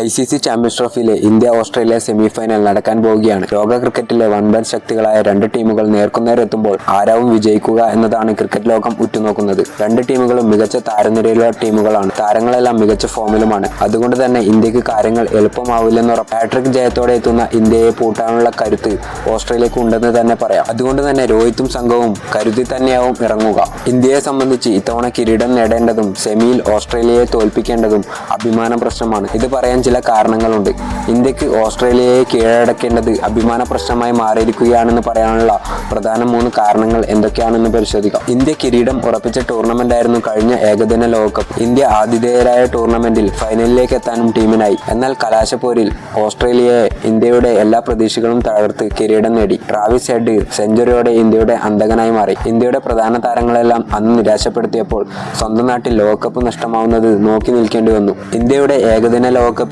I C C champions ട്രോഫിയിലെ India Australia semifinal നടക്കാൻ പോവുകയാണ്. ലോക ക്രിക്കറ്റിലെ വൻപൻ ശക്തികളായ രണ്ട് ടീമുകൾ നേർക്കുനേരെത്തുമ്പോൾ ആരാവും വിജയിക്കുക എന്നതാണ് ക്രിക്കറ്റ് ലോകം ഉറ്റുനോക്കുന്നത്. രണ്ട് ടീമുകളും മികച്ച താരനിരയിലുള്ള ടീമുകളാണ്. താരങ്ങളെല്ലാം മികച്ച ഫോമിലുമാണ്. അതുകൊണ്ട് തന്നെ ഇന്ത്യയ്ക്ക് കാര്യങ്ങൾ എളുപ്പമാവില്ലെന്നുറപ്പ് ഹാട്രിക് ജയത്തോടെ എത്തുന്ന ഇന്ത്യയെ പൂട്ടാനുള്ള കരുത്ത് ഓസ്ട്രേലിയക്ക് ഉണ്ടെന്ന് തന്നെ പറയാം. അതുകൊണ്ട് തന്നെ രോഹിത്തും സംഘവും കരുതി തന്നെയാവും ഇറങ്ങുക. ഇന്ത്യയെ സംബന്ധിച്ച് ഇത്തവണ കിരീടം നേടേണ്ടതും സെമിയിൽ ഓസ്ട്രേലിയയെ തോൽപ്പിക്കേണ്ടതും അഭിമാന പ്രശ്നമാണ്. ഇത് പറയാൻ ചില കാരണങ്ങളുണ്ട്. ഇന്ത്യയ്ക്ക് ഓസ്ട്രേലിയയെ കീഴടക്കേണ്ടത് അഭിമാന പ്രശ്നമായി മാറിയിരിക്കുകയാണെന്ന് പറയാനുള്ള പ്രധാന മൂന്ന് കാരണങ്ങൾ എന്തൊക്കെയാണെന്ന് പരിശോധിക്കാം. ഇന്ത്യ കിരീടം ഉറപ്പിച്ച ടൂർണമെന്റ് ആയിരുന്നു കഴിഞ്ഞ ഏകദിന ലോകകപ്പ്. ഇന്ത്യ ആതിഥേയരായ ടൂർണമെന്റിൽ ഫൈനലിലേക്ക് എത്താനും ടീമിനായി. എന്നാൽ കലാശപ്പോരിൽ ഓസ്ട്രേലിയയെ ഇന്ത്യയുടെ എല്ലാ പ്രതീക്ഷകളും തകർത്ത് കിരീടം നേടി. ട്രാവിസ് ഹെഡ് സെഞ്ചുറിയോടെ ഇന്ത്യയുടെ അന്തകനായി മാറി. ഇന്ത്യയുടെ പ്രധാന താരങ്ങളെല്ലാം അന്ന് നിരാശപ്പെടുത്തിയപ്പോൾ സ്വന്തം നാട്ടിൽ ലോകകപ്പ് നഷ്ടമാവുന്നത് നോക്കി നിൽക്കേണ്ടി വന്നു. ഇന്ത്യയുടെ ഏകദിന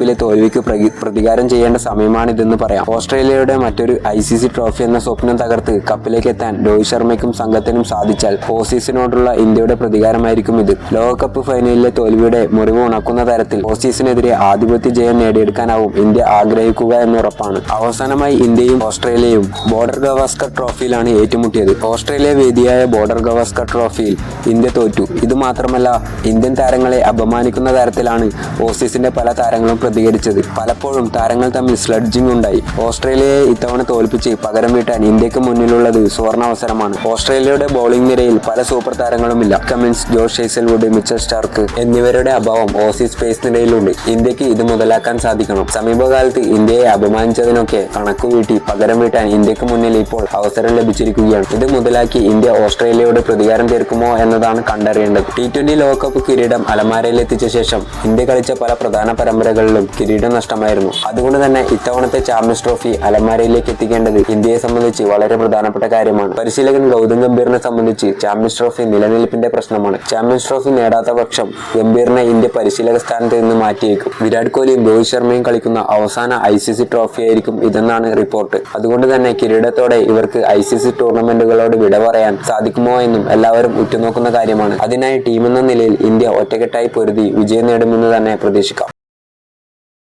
ലോകകപ്പിലെ തോൽവിക്ക് പ്രതി- പ്രതികാരം ചെയ്യേണ്ട സമയമാണിതെന്ന് പറയാം. ഓസ്ട്രേലിയയുടെ മറ്റൊരു ഐ സി സി ട്രോഫി എന്ന സ്വപ്നം തകർത്ത് കപ്പിലേക്ക് എത്താൻ രോഹിത് ശർമ്മയ്ക്കും സംഘത്തിനും സാധിച്ചാൽ ഓസീസിനോടുള്ള ഇന്ത്യയുടെ പ്രതികാരമായിരിക്കും ഇത്. ലോകകപ്പ് ഫൈനലിലെ തോൽവിയുടെ മുറിവ് ഉണക്കുന്ന തരത്തിൽ ഓസീസിനെതിരെ ആധിപത്യ ജയം നേടിയെടുക്കാനാവും ഇന്ത്യ ആഗ്രഹിക്കുക എന്നുറപ്പാണ്. അവസാനമായി ഇന്ത്യയും ഓസ്ട്രേലിയയും ബോർഡർ ഗവാസ്കർ ട്രോഫിയിലാണ് ഏറ്റുമുട്ടിയത്. ഓസ്ട്രേലിയ വേദിയായ ബോർഡർ ഗവാസ്കർ ട്രോഫിയിൽ ഇന്ത്യ തോറ്റു. ഇത് മാത്രമല്ല ഇന്ത്യൻ താരങ്ങളെ അപമാനിക്കുന്ന തരത്തിലാണ് ഓസീസിന്റെ പല താരങ്ങളും പ്രതികരിച്ചത്. പലപ്പോഴും താരങ്ങൾ തമ്മിൽ സ്ലഡ്ജിംഗ് ഉണ്ടായി. ഓസ്ട്രേലിയയെ ഇത്തവണ തോൽപ്പിച്ച് പകരം വീട്ടാൻ ഇന്ത്യയ്ക്ക് മുന്നിലുള്ളത് സുവർണ അവസരമാണ്. ഓസ്ട്രേലിയയുടെ ബൗളിംഗ് നിരയിൽ പല super താരങ്ങളുമില്ല. Cummins Josh Hazlewood Mitchell Starc എന്നിവരുടെ അഭാവം ഓസീസ് പേസ് നിരയിലുണ്ട്. ഇന്ത്യയ്ക്ക് ഇത് മുതലാക്കാൻ സാധിക്കണം. സമീപകാലത്ത് ഇന്ത്യയെ അപമാനിച്ചതിനൊക്കെ കണക്കുകൂട്ടി പകരം വീട്ടാൻ ഇന്ത്യയ്ക്ക് മുന്നിൽ ഇപ്പോൾ അവസരം ലഭിച്ചിരിക്കുകയാണ്. ഇത് മുതലാക്കി ഇന്ത്യ ഓസ്ട്രേലിയയോട് പ്രതികാരം തീർക്കുമോ എന്നതാണ് കണ്ടറിയേണ്ടത്. ടി ട്വന്റി ലോകകപ്പ് കിരീടം അലമാരയിൽ എത്തിച്ച ശേഷം ഇന്ത്യ കളിച്ച പല പ്രധാന പരമ്പരകളിലും കിരീടം നഷ്ടമായിരുന്നു. അതുകൊണ്ട് തന്നെ ഇത്തവണത്തെ ചാമ്പ്യൻസ് ട്രോഫി അലമാരയിലേക്ക് എത്തിക്കേണ്ടത് ഇന്ത്യയെ സംബന്ധിച്ച് വളരെ പ്രധാനപ്പെട്ട കാര്യമാണ്. പരിശീലകൻ ഗൗതം ഗംഭീറിനെ സംബന്ധിച്ച് ചാമ്പ്യൻസ് ട്രോഫി നിലനിൽപ്പിന്റെ പ്രശ്നമാണ്. ചാമ്പ്യൻസ് ട്രോഫി നേടാത്ത പക്ഷം ഗംഭീറിനെ ഇന്ത്യ പരിശീലക സ്ഥാനത്ത് നിന്ന് മാറ്റിയേക്കും. വിരാട് കോഹ്ലിയും രോഹിത് ശർമ്മയും കളിക്കുന്ന അവസാന ഐ സി സി ട്രോഫി ആയിരിക്കും ഇതെന്നാണ് റിപ്പോർട്ട്. അതുകൊണ്ട് തന്നെ കിരീടത്തോടെ ഇവർക്ക് ഐ സി സി ടൂർണമെന്റുകളോട് വിട പറയാൻ സാധിക്കുമോ എന്നും എല്ലാവരും ഉറ്റുനോക്കുന്ന കാര്യമാണ്. അതിനായി ടീമെന്ന നിലയിൽ ഇന്ത്യ ഒറ്റക്കെട്ടായി പൊരുതി വിജയം നേടുമെന്ന് തന്നെ പ്രതീക്ഷിക്കാം.